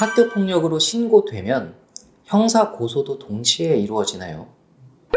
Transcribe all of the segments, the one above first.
학교 폭력으로 신고되면 형사 고소도 동시에 이루어지나요?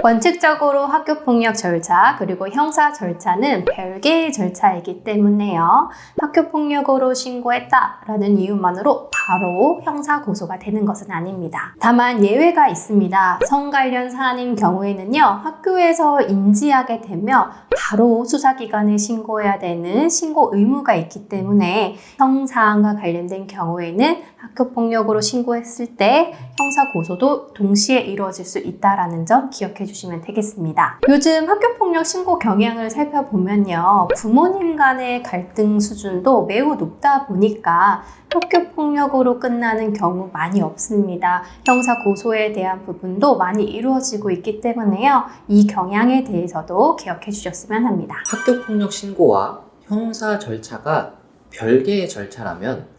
원칙적으로 학교폭력 절차 그리고 형사 절차는 별개의 절차이기 때문에요. 학교폭력으로 신고했다라는 이유만으로 바로 형사 고소가 되는 것은 아닙니다. 다만 예외가 있습니다. 성 관련 사안인 경우에는요. 학교에서 인지하게 되면 바로 수사기관에 신고해야 되는 신고 의무가 있기 때문에 성 사안과 관련된 경우에는 학교폭력으로 신고했을 때 형사 고소도 동시에 이루어질 수 있다라는 점 기억해 주시면 되겠습니다. 요즘 학교폭력 신고 경향을 살펴보면요. 부모님 간의 갈등 수준도 매우 높다 보니까 학교폭력으로 끝나는 경우 많이 없습니다. 형사 고소에 대한 부분도 많이 이루어지고 있기 때문에요. 이 경향에 대해서도 기억해 주셨으면 합니다. 학교 폭력 신고와 형사 절차가 별개의 절차라면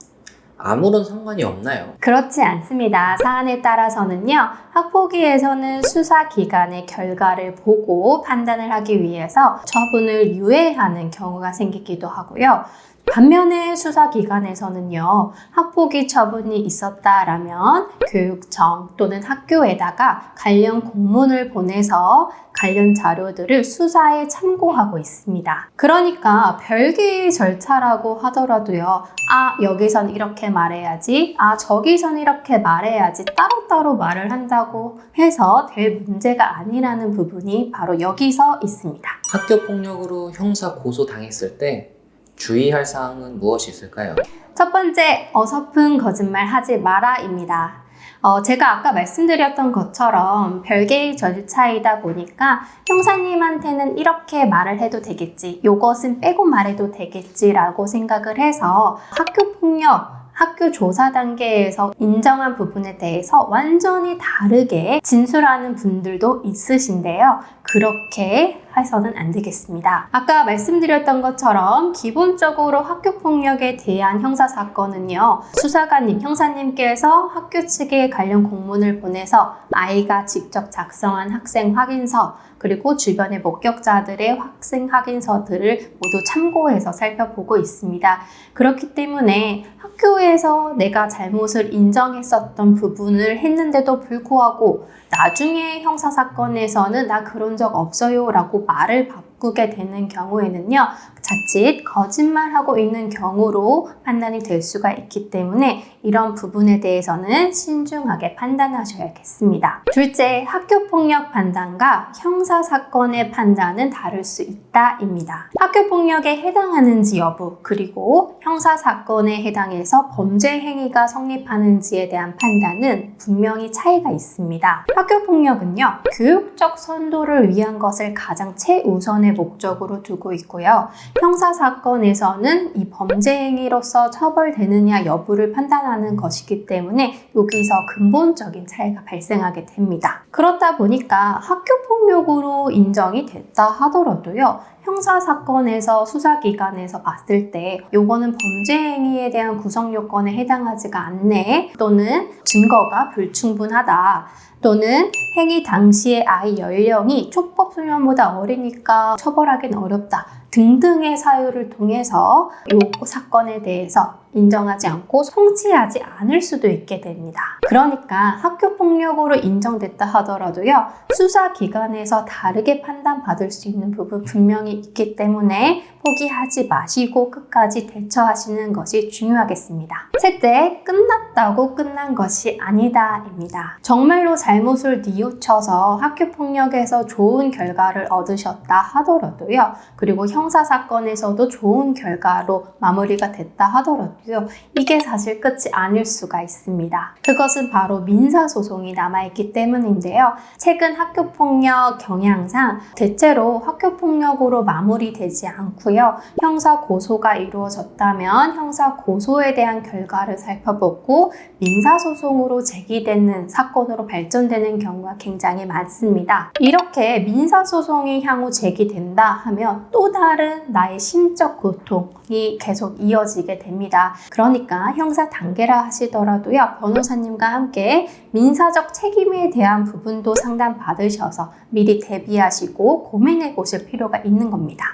아무런 상관이 없나요? 그렇지 않습니다. 사안에 따라서는요, 학폭위에서는 수사기관의 결과를 보고 판단을 하기 위해서 처분을 유예하는 경우가 생기기도 하고요. 반면에 수사기관에서는요, 학폭위 처분이 있었다라면 교육청 또는 학교에다가 관련 공문을 보내서 관련 자료들을 수사에 참고하고 있습니다. 그러니까 별개의 절차라고 하더라도요, 아, 여기선 이렇게 말해야지, 아, 저기선 이렇게 말해야지, 따로따로 말을 한다고 해서 될 문제가 아니라는 부분이 바로 여기서 있습니다. 학교 폭력으로 형사 고소 당했을 때 주의할 사항은 무엇이 있을까요? 첫 번째, 어설픈 거짓말 하지 마라입니다. 어, 제가 아까 말씀드렸던 것처럼 별개의 절차이다 보니까 형사님한테는 이렇게 말을 해도 되겠지, 요것은 빼고 말해도 되겠지라고 생각을 해서 학교 폭력 학교 조사 단계에서 인정한 부분에 대해서 완전히 다르게 진술하는 분들도 있으신데요. 그렇게 해서는 안 되겠습니다. 아까 말씀드렸던 것처럼 기본적으로 학교 폭력에 대한 형사 사건은요. 수사관님, 형사님께서 학교 측에 관련 공문을 보내서 아이가 직접 작성한 학생 확인서 그리고 주변의 목격자들의 학생 확인서들을 모두 참고해서 살펴보고 있습니다. 그렇기 때문에 학교에서 내가 잘못을 인정했었던 부분을 했는데도 불구하고 나중에 형사사건에서는 나 그런 적 없어요 라고 말을 바 꾸게 되는 경우에는요, 자칫 거짓말하고 있는 경우로 판단이 될 수가 있기 때문에 이런 부분에 대해서는 신중하게 판단하셔야겠습니다. 둘째, 학교폭력 판단과 형사사건의 판단은 다를 수 있다입니다. 학교폭력에 해당하는지 여부, 그리고 형사사건에 해당해서 범죄 행위가 성립하는지에 대한 판단은 분명히 차이가 있습니다. 학교폭력은요, 교육적 선도를 위한 것을 가장 최우선 의 목적으로 두고 있고요. 형사 사건에서는 이 범죄 행위로서 처벌되느냐 여부를 판단하는 것이기 때문에 여기서 근본적인 차이가 발생하게 됩니다. 그렇다 보니까 학교 폭력으로 인정이 됐다 하더라도요. 형사 사건에서 수사기관에서 봤을 때 요거는 범죄 행위에 대한 구성 요건에 해당하지가 않네. 또는 증거가 불충분하다. 또는 행위 당시의 아이 연령이 촉법 소년보다 어리니까 처벌하기는 어렵다 등등의 사유를 통해서 이 사건에 대해서 인정하지 않고 송치하지 않을 수도 있게 됩니다. 그러니까 학교 폭력으로 인정됐다 하더라도요, 수사기관에서 다르게 판단받을 수 있는 부분 분명히 있기 때문에 포기하지 마시고 끝까지 대처하시는 것이 중요하겠습니다. 셋째, 끝났다고 끝난 것이 아니다입니다. 정말로 잘못을 뉘우쳐서 학교 폭력에서 좋은 결과를 얻으셨다 하더라도요, 그리고 형사 사건에서도 좋은 결과로 마무리가 됐다 하더라도요, 이게 사실 끝이 아닐 수가 있습니다. 그것은 바로 민사 소송이 남아 있기 때문인데요. 최근 학교 폭력 경향상 대체로 학교 폭력으로 마무리되지 않고요. 형사 고소가 이루어졌다면 형사 고소에 대한 결과를 살펴보고 민사 소송으로 제기되는 사건으로 발전되는 경우가 굉장히 많습니다. 이렇게 민사 소송이 향후 제기된다 하면 또 다른 나의 심적 고통이 계속 이어지게 됩니다. 그러니까 형사 단계라 하시더라도요, 변호사님과 함께 민사적 책임에 대한 부분도 상담 받으셔서 미리 대비하시고 고민해 보실 필요가 있는 겁니다.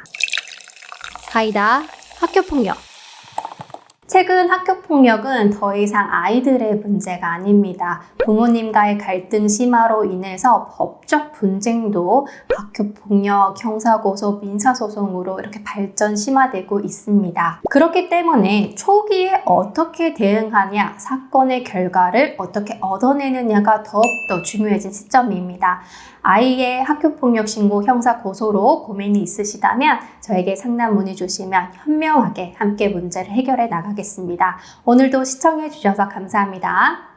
사이다 학교폭력 최근 학교 폭력은 더 이상 아이들의 문제가 아닙니다. 부모님과의 갈등 심화로 인해서 법적 분쟁도 학교 폭력, 형사고소, 민사소송으로 이렇게 발전 심화되고 있습니다. 그렇기 때문에 초기에 어떻게 대응하냐, 사건의 결과를 어떻게 얻어내느냐가 더욱더 중요해진 시점입니다. 아이의 학교 폭력 신고 형사 고소로 고민이 있으시다면 저에게 상담 문의 주시면 현명하게 함께 문제를 해결해 나가 겠습니다. 오늘도 시청해 주셔서 감사합니다.